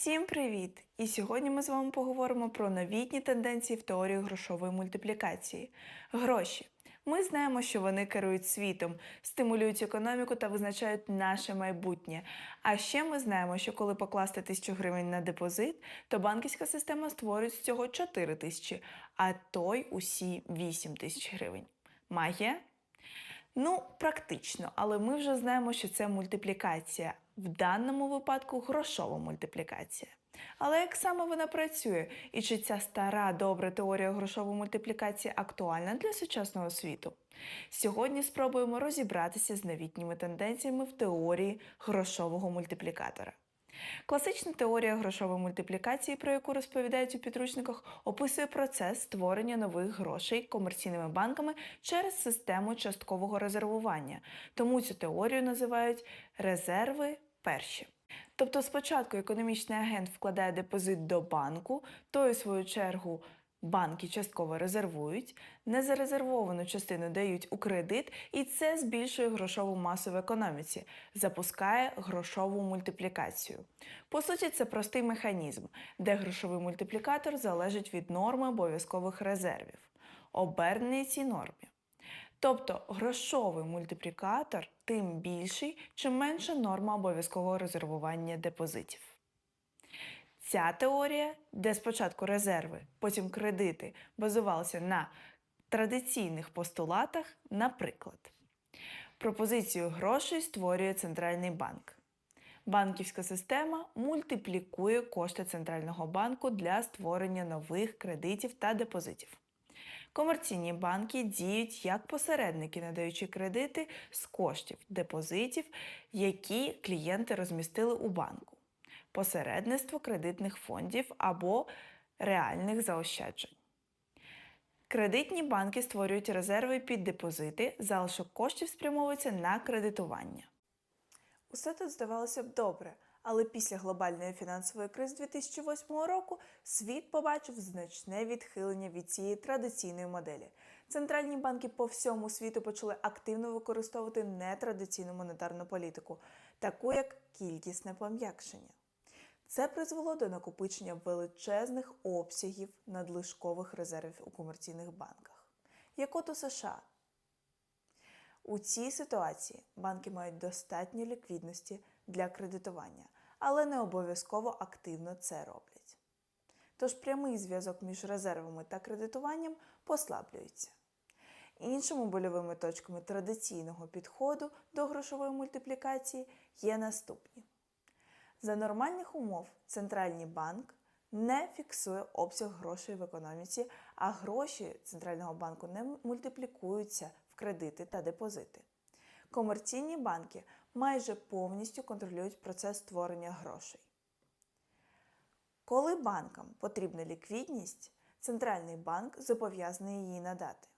Всім привіт! І сьогодні ми з вами поговоримо про новітні тенденції в теорії грошової мультиплікації. Гроші. Ми знаємо, що вони керують світом, стимулюють економіку та визначають наше майбутнє. А ще ми знаємо, що коли покласти тисячу гривень на депозит, то банківська система створить з цього 4 тисячі, а той усі 8 тисяч гривень. Магія? Ну, практично, але ми вже знаємо, що це мультиплікація. В даному випадку грошова мультиплікація. Але як саме вона працює, і чи ця стара добра теорія грошової мультиплікації актуальна для сучасного світу? Сьогодні спробуємо розібратися з новітніми тенденціями в теорії грошового мультиплікатора. Класична теорія грошової мультиплікації, про яку розповідають у підручниках, описує процес створення нових грошей комерційними банками через систему часткового резервування. Тому цю теорію називають резерви перші. Тобто спочатку економічний агент вкладає депозит до банку, той, у свою чергу, банки частково резервують, незарезервовану частину дають у кредит, і це збільшує грошову масу в економіці, запускає грошову мультиплікацію. По суті, це простий механізм, де грошовий мультиплікатор залежить від норми обов'язкових резервів, обернений цій нормі. Тобто грошовий мультиплікатор тим більший, чим менша норма обов'язкового резервування депозитів. Ця теорія, де спочатку резерви, потім кредити, базувалася на традиційних постулатах, наприклад, пропозицію грошей створює центральний банк. Банківська система мультиплікує кошти центрального банку для створення нових кредитів та депозитів. Комерційні банки діють як посередники, надаючи кредити з коштів депозитів, які клієнти розмістили у банку, посередництво кредитних фондів або реальних заощаджень. Кредитні банки створюють резерви під депозити, залишок коштів спрямовується на кредитування. Усе тут здавалося б добре, але після глобальної фінансової кризи 2008 року світ побачив значне відхилення від цієї традиційної моделі. Центральні банки по всьому світу почали активно використовувати нетрадиційну монетарну політику, таку як кількісне пом'якшення. Це призвело до накопичення величезних обсягів надлишкових резервів у комерційних банках, як от у США. У цій ситуації банки мають достатньо ліквідності для кредитування, але не обов'язково активно це роблять. Тож прямий зв'язок між резервами та кредитуванням послаблюється. Іншими больовими точками традиційного підходу до грошової мультиплікації є наступні. За нормальних умов центральний банк не фіксує обсяг грошей в економіці, а гроші центрального банку не мультиплікуються в кредити та депозити. Комерційні банки майже повністю контролюють процес створення грошей. Коли банкам потрібна ліквідність, центральний банк зобов'язаний її надати.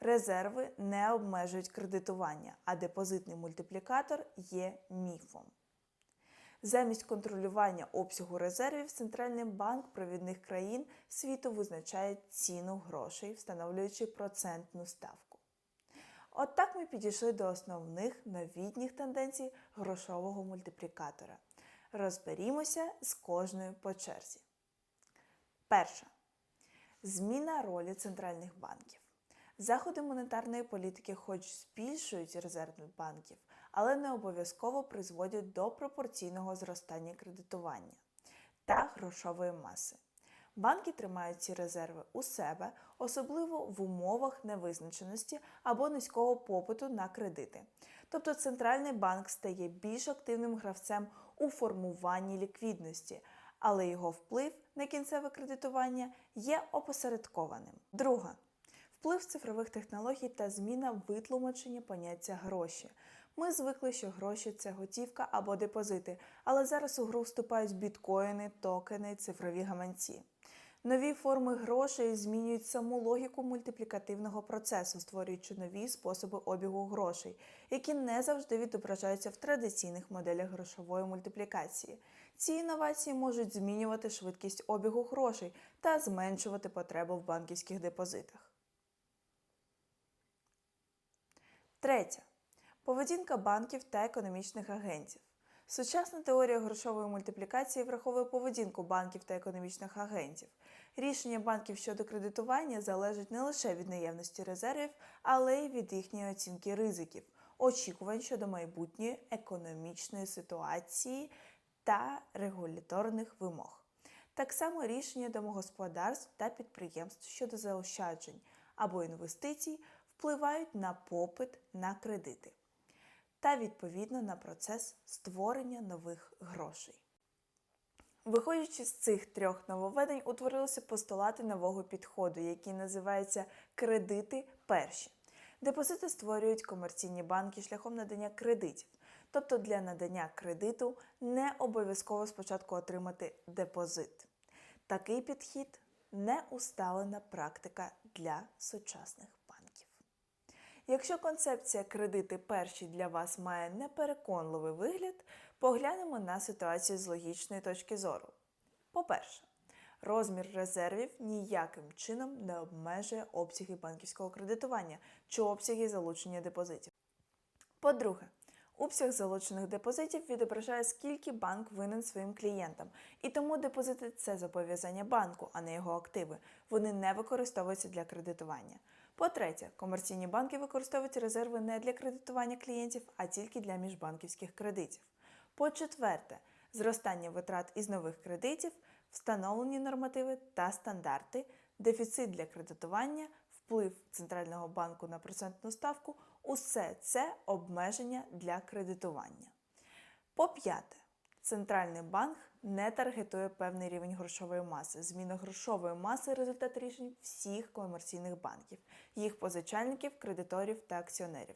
Резерви не обмежують кредитування, а депозитний мультиплікатор є міфом. Замість контролювання обсягу резервів Центральний банк провідних країн світу визначає ціну грошей, встановлюючи процентну ставку. От ми підійшли до основних новітніх тенденцій грошового мультиплікатора. Розберімося з кожною по черзі. Перша. Зміна ролі центральних банків. Заходи монетарної політики хоч збільшують резерви банків, але не обов'язково призводять до пропорційного зростання кредитування та грошової маси. Банки тримають ці резерви у себе, особливо в умовах невизначеності або низького попиту на кредити. Тобто центральний банк стає більш активним гравцем у формуванні ліквідності, але його вплив на кінцеве кредитування є опосередкованим. Друга вплив цифрових технологій та зміна витлумачення поняття гроші. Ми звикли, що гроші це готівка або депозити, але зараз у гру вступають біткоїни, токени, цифрові гаманці. Нові форми грошей змінюють саму логіку мультиплікативного процесу, створюючи нові способи обігу грошей, які не завжди відображаються в традиційних моделях грошової мультиплікації. Ці інновації можуть змінювати швидкість обігу грошей та зменшувати потребу в банківських депозитах. Третє. Поведінка банків та економічних агентів. Сучасна теорія грошової мультиплікації враховує поведінку банків та економічних агентів. Рішення банків щодо кредитування залежить не лише від наявності резервів, але й від їхньої оцінки ризиків, очікувань щодо майбутньої економічної ситуації та регуляторних вимог. Так само рішення домогосподарств та підприємств щодо заощаджень або інвестицій впливають на попит на кредити та відповідно на процес створення нових грошей. Виходячи з цих трьох нововведень, утворилися постулати нового підходу, який називається кредити перші. Депозити створюють комерційні банки шляхом надання кредитів. Тобто для надання кредиту не обов'язково спочатку отримати депозит. Такий підхід не усталена практика для сучасних. Якщо концепція кредити перші для вас має непереконливий вигляд, поглянемо на ситуацію з логічної точки зору. По-перше, розмір резервів ніяким чином не обмежує обсяги банківського кредитування чи обсяги залучення депозитів. По-друге, обсяг залучених депозитів відображає, скільки банк винен своїм клієнтам, і тому депозити це зобов'язання банку, а не його активи. Вони не використовуються для кредитування. По-третє, комерційні банки використовують резерви не для кредитування клієнтів, а тільки для міжбанківських кредитів. По-четверте, зростання витрат із нових кредитів, встановлені нормативи та стандарти, дефіцит для кредитування, вплив Центрального банку на процентну ставку усе це обмеження для кредитування. По-п'яте, Центральний банк не таргетує певний рівень грошової маси. Зміна грошової маси результат рішень всіх комерційних банків, їх позичальників, кредиторів та акціонерів.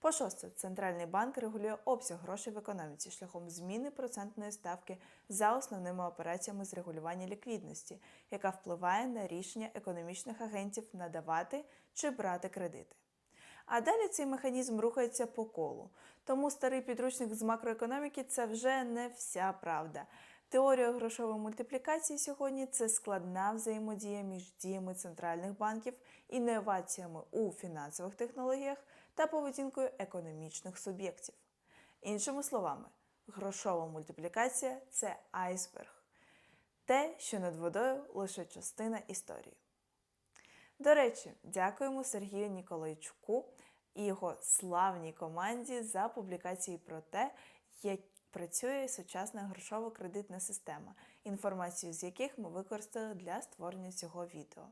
По шосте, Центральний банк регулює обсяг грошей в економіці шляхом зміни процентної ставки за основними операціями з регулювання ліквідності, яка впливає на рішення економічних агентів надавати чи брати кредити. А далі цей механізм рухається по колу. Тому старий підручник з макроекономіки це вже не вся правда. Теорія грошової мультиплікації сьогодні це складна взаємодія між діями центральних банків, інноваціями у фінансових технологіях та поведінкою економічних суб'єктів. Іншими словами, грошова мультиплікація це айсберг, те, що над водою лише частина історії. До речі, дякуємо Сергію Ніколайчуку і його славній команді за публікації про те, як працює сучасна грошово-кредитна система, інформацію з яких ми використали для створення цього відео.